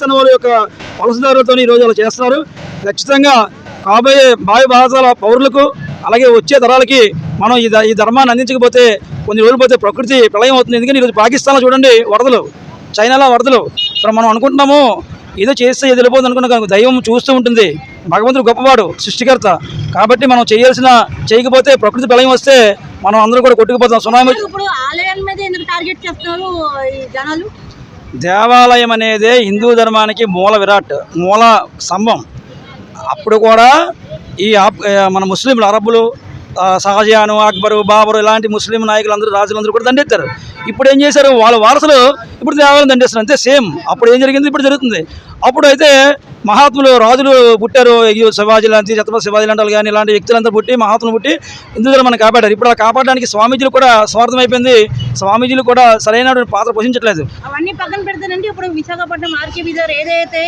పాకిస్తాన్ వాళ్ళ యొక్క వలసదారులతో ఈరోజు అలా చేస్తున్నారు. ఖచ్చితంగా కాబోయే భావి భారతాల పౌరులకు అలాగే వచ్చే తరాలకి మనం ఈ ఈ ధర్మాన్ని అందించకపోతే కొన్ని రోజులు పోతే ప్రకృతి ప్రళయం అవుతుంది ఎందుకంటే ఈరోజు పాకిస్తాన్లో చూడండి వరదలు చైనాలో వరదలు. ఇప్పుడు మనం అనుకుంటున్నాము ఏదో చేస్తే ఏదో వెళ్ళిపోతుంది అనుకున్నాం కానీ దైవం చూస్తూ ఉంటుంది. భగవంతుడు గొప్పవాడు సృష్టికర్త. కాబట్టి మనం చేయాల్సిన చేయకపోతే ప్రకృతి ప్రళయం వస్తే మనం అందరూ కూడా కొట్టుకుపోతాం. సునామీ ఇప్పుడు ఆలయాల మీద ఎందుకు టార్గెట్ చేస్తున్నారు ఈ జనాలు? దేవాలయం అనేదే హిందూ ధర్మానికి మూల విరాట్ మూల స్తంభం. అప్పుడు కూడా ఈ మన ముస్లింలు అరబ్బులు ఆ, అక్బరు బాబరు ఇలాంటి ముస్లిం నాయకులందరూ రాజులందరూ కూడా దండెత్తారు. ఇప్పుడు ఏం చేశారు? వాళ్ళ వారసులు ఇప్పుడు దేవాలయం దండేస్తారు అంతే సేమ్. అప్పుడు ఏం జరిగింది? ఇప్పుడు జరుగుతుంది. అప్పుడు అయితే మహాత్ములు రాజులు పుట్టారు. శివాజీ లాంటి ఛత్రపతి శివాజీ లాంటి కానీ ఇలాంటి వ్యక్తులంతా పుట్టి మహాత్ములు పుట్టి హిందూ ధర్మాన్ని కాపాడారు. ఇప్పుడు ఆ కాపాడడానికి స్వామీజీలు కూడా స్వార్థం అయిపోయింది. స్వామీజీలు కూడా సరైన పాత్ర పోషించట్లేదు. అవన్నీ పక్కన పెడతానండి ఇప్పుడు విశాఖపట్నం ఆర్కే బీదర్ ఏదైతే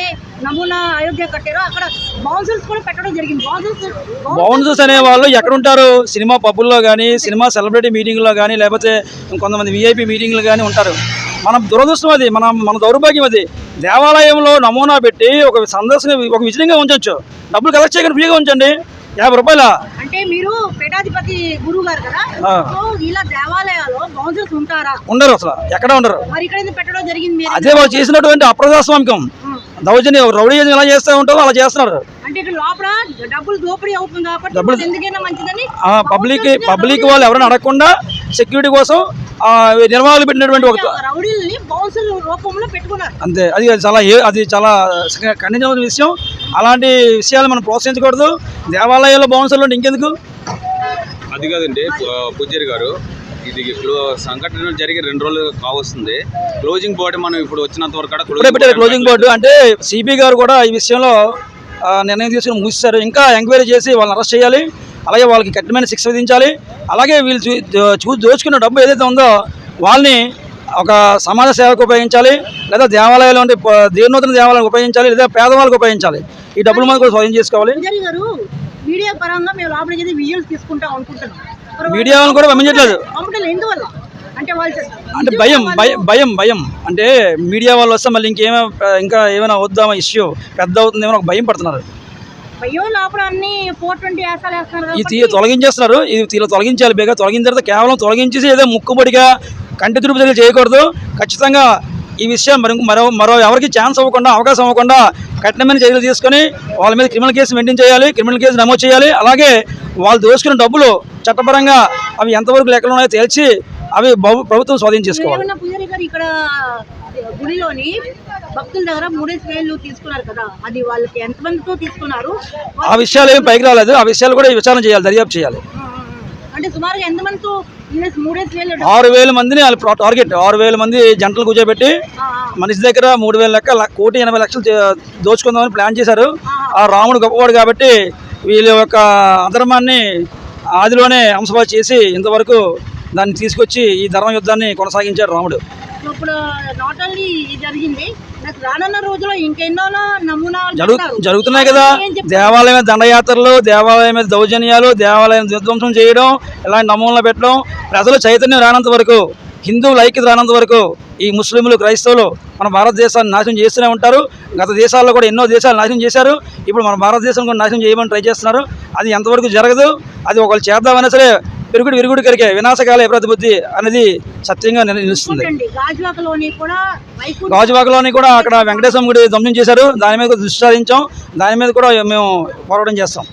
నమూనా అయోధ్య కట్టారో అక్కడ బౌన్సర్స్ కూడా పెట్టడం జరిగింది. బౌన్సర్స్ బౌన్సర్స్ అనే వాళ్ళు ఎక్కడ ఉంటారు సినిమా పబ్బుల్లో కానీ సినిమా సెలబ్రిటీ మీటింగ్లో కానీ లేకపోతే కొంతమంది విఐపి మీటింగ్లు కానీ ఉంటారు. మన దురదృష్టం అది మన మన దౌర్భాగ్యం అది. దేవాలయంలో నమూనా పెట్టి ఒక సందర్శన ఒక విజయంగా ఉంచవచ్చు డబ్బులు కలెక్ట్ చేయకుండా ఫ్రీగా ఉంచండి. యాభై రూపాయల? అంటే మీరు పీఠాధిపతి గురువు గారు కదా ఇలా బౌన్సర్స్ ఉంటారా? ఉండరు అసలు ఎక్కడ ఉండరు. మరి ఇక్కడ ఎందుకు పెట్టడం జరిగింది అదే వాళ్ళు చేసినటువంటి అప్రజాస్వామికం. దౌర్జన్యం రౌడీ ఎలా చేస్తూ ఉంటారో అలా చేస్తున్నారు. అంటే ఇక్కడ లోపల డబ్బులు దోపిడీ అవుతుంది కాబట్టి పబ్లిక్ పబ్లిక్ వాళ్ళు ఎవరైనా అడగకుండా సెక్యూరిటీ కోసం నిర్మాణాలు పెట్టినటువంటి ఒక అంతే అది చాలా ఏ- అది చాలా ఖండించవలసిన విషయం. అలాంటి విషయాలు మనం ప్రోత్సహించకూడదు. దేవాలయాల్లో బౌన్సర్లు ఉంటే ఇంకెందుకు? అది కాదండి పూజారి గారు ఇది సంఘటన జరిగి రెండు రోజులు కావస్తుంది. క్లోజింగ్ బాడీ మనం ఇప్పుడు వచ్చినంత వరకు పెట్టారు క్లోజింగ్ బోర్డు. అంటే సిబి గారు కూడా ఈ విషయంలో నిర్ణయం తీసుకుని మూసేశారు ఇంకా ఎంక్వైరీ చేసి వాళ్ళని అరెస్ట్ చేయాలి. అలాగే వాళ్ళకి కఠినమైన శిక్ష విధించాలి. అలాగే వీళ్ళు చూ- దోచుకున్న డబ్బు ఏదైతే ఉందో వాళ్ళని ఒక సమాజ సేవకు ఉపయోగించాలి లేదా దేవాలయాలు అంటే దేవనూతన దేవాలయాలకు ఉపయోగించాలి లేదా పేదవాళ్ళకు ఉపయోగించాలి. ఈ డబ్బులు మనం కూడా స్వయం చేసుకోవాలి. మీడియా పరంగా మేము లోపలికి వెళ్ళి విజువల్స్ తీసుకుంటాం అనుకుంటున్నాం మరి వాళ్ళు మీడియా వాళ్ళని కూడా పంపించట్లేదు. ఎందువల్ల? అంటే భయం భయం భయం అంటే మీడియా వాళ్ళు వస్తే మళ్ళీ ఇంకేమైనా ఇంకా ఏమైనా వద్దామా ఇష్యూ పెద్ద అవుతుందేమో ఒక భయం పడుతున్నారు. భయం లోపల అన్ని ఫోర్ ట్వంటీ వేసాలు వేస్తున్నారు ఇది కాబట్టి తీ- తొలగించేస్తున్నారు. ఇది తీలో తొలగించాలి బేగా. తొలగిన తర్వాత కేవలం తొలగించేసి ఏదో ముక్కుబడిగా కంటి తురుపు చర్యలు చేయకూడదు. ఖచ్చితంగా ఈ విషయం మరి మరో మరో ఎవరికి ఛాన్స్ అవ్వకుండా అవకాశం అవ్వకుండా కఠినమైన చర్యలు తీసుకొని వాళ్ళ మీద క్రిమినల్ కేసు మెయింటైన్ చేయాలి క్రిమినల్ కేసు నమోదు చేయాలి. అలాగే వాళ్ళు దోచుకున్న డబ్బులు చట్టపరంగా అవి ఎంతవరకు లెక్కలు ఉన్నాయో తేల్చి అవి ప్రభుత్వం స్వాధీనం చేసుకోవాలి. గారు ఇక్కడ గుడిలోని భక్తుల దగ్గర మూడేసి వేలు తీసుకున్నారు కదా. అది వాళ్ళకి ఎంతమందితో తీసుకున్నారు? ఆ విషయాలు ఏమి పైకి రాలేదు. ఆ విషయాలు కూడా విచారణ చేయాలి దర్యాప్తు చేయాలి. అంటే సుమారుగా ఎంతమందితో మూడేసి మూడేసి వేలు ఆరు వేల మందిని వాళ్ళ టార్గెట్ ఆరు వేల మంది జంటలు కూర్చోబెట్టి. మనిషి దగ్గర మూడు వేల లెక్క కోటి ఎనభై లక్షలు దోచుకుందామని ప్లాన్ చేశారు. ఆ రాముడు గొప్పవాడు కాబట్టి వీళ్ళ యొక్క అధర్మాన్ని ఆదిలోనే అంశపాలు చేసి ఇంతవరకు దాన్ని తీసుకొచ్చి ఈ ధర్మ యుద్ధాన్ని కొనసాగించాడు రాముడు. సో ఇప్పుడు నాట్ ఓన్లీ ఇది జరిగింది. నెక్స్ట్ రానున్న రోజుల్లో ఇంకెన్నో నమూనాలు జరుగు పెడతారు. జరుగుతున్నాయి కదా? దేవాలయం దండయాత్రలు దేవాలయం మీద దౌర్జన్యాలు దేవాలయం విధ్వంసం చేయడం ఇలాంటి నమూనాలు పెట్టడం ప్రజలు చైతన్యం రానంత వరకు హిందువులు ఐక్యత రానంత వరకు ఈ ముస్లింలు క్రైస్తవులు మన భారతదేశాన్ని నాశనం చేస్తూనే ఉంటారు. గత దేశాల్లో కూడా ఎన్నో దేశాలు నాశనం చేశారు. ఇప్పుడు మన భారతదేశం కూడా నాశనం చేయమని ట్రై చేస్తున్నారు. అది ఎంతవరకు జరగదు. అది ఒకళ్ళు చేద్దామన్నా సరే పెరుగుడు విరుగుడు కరిగే వినాశకాల ప్రతిబుద్ధి అనేది సత్యంగా నిల- నిలుస్తుంది. గాజువాకలోని కూడా అక్కడ వెంకటేశ్వర గుడి ధ్వంసం చేశారు. దాని మీద కూడా దృష్టి సారించాం. దాని మీద కూడా మేము పోరాటం చేస్తాం.